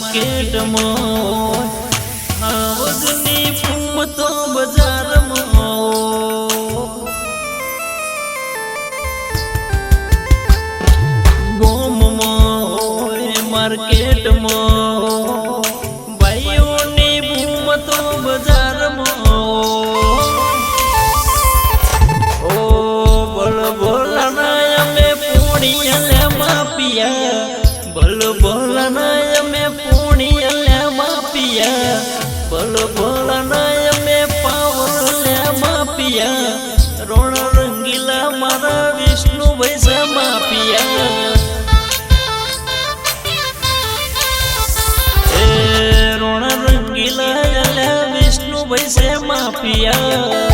માર્કેટમાં આવજની ફૂમ તો બજારમાં ગોમમાં હોય ભૈસા માપિયા એ રોણ રંગીલા અલ્યા વિષ્ણુ ભૈસે માપિયા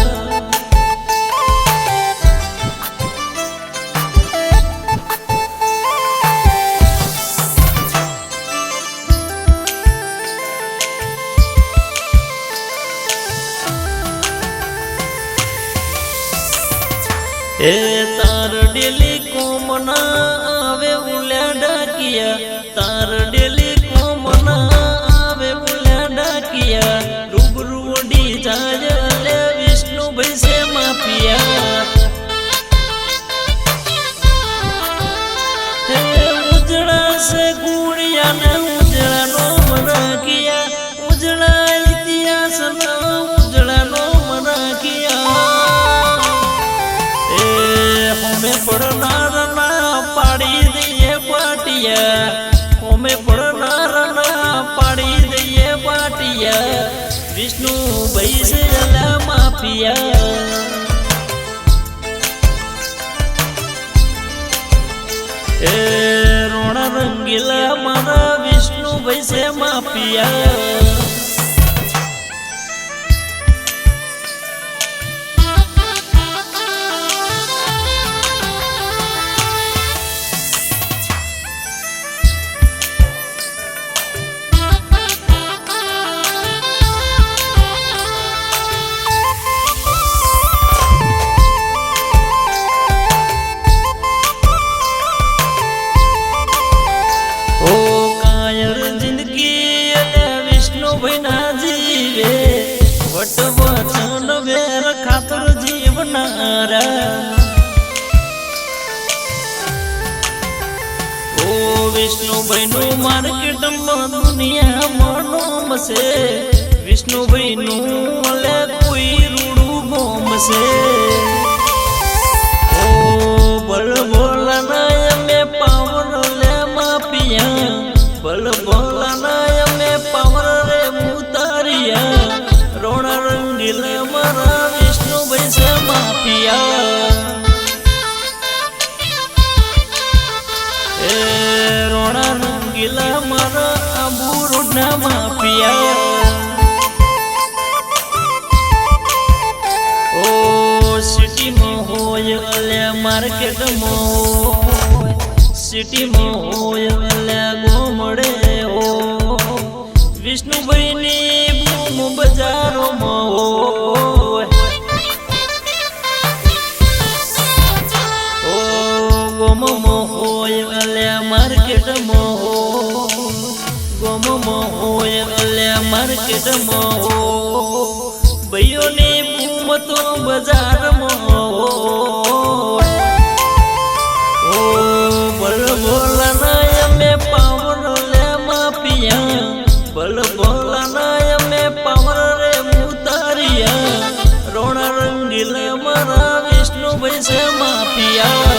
એ તાર ડેલી કોમના આવે ઉલ્યા ડાકિયા તાર ડેલી કોમના આવે ઉલ્યા ડાકિયા રૂબરૂ ઓડી જાય લે વિષ્ણુ ભૈસે માફિયા. હે ઉજળા સે ગુણિયા ને પાટિયા હોમે પડનાર ના પાડી દઈએ પાટિયા વિષ્ણુ ભાઈ છે માફિયા. એ રોણા રંગીલા મારા વિષ્ણુ ભાઈ માફિયા. જીવે વટ વચન વેર ખાતર જીવનારા. ઓ વિષ્ણુભાઈ નું માર્કેટમાં દુનિયામાં નોમ છે વિષ્ણુભાઈ નું કોઈ રૂડું ગોમ છે રંગીલ મારા આબુ માફિયા ઓ સિટીમાં હોય અલ્યા માર્કેટમાં. સિટીમાં હોય અલ્યા ગોમડે હો. વિષ્ણુભાઈની બૂમ બજારોમાં હોય ઓ માર્કેટમાં ભાઈઓને બૂમ તો બજારમાં રોણા રંગીલે મારા વિષ્ણુભાઈ છે માફિયા.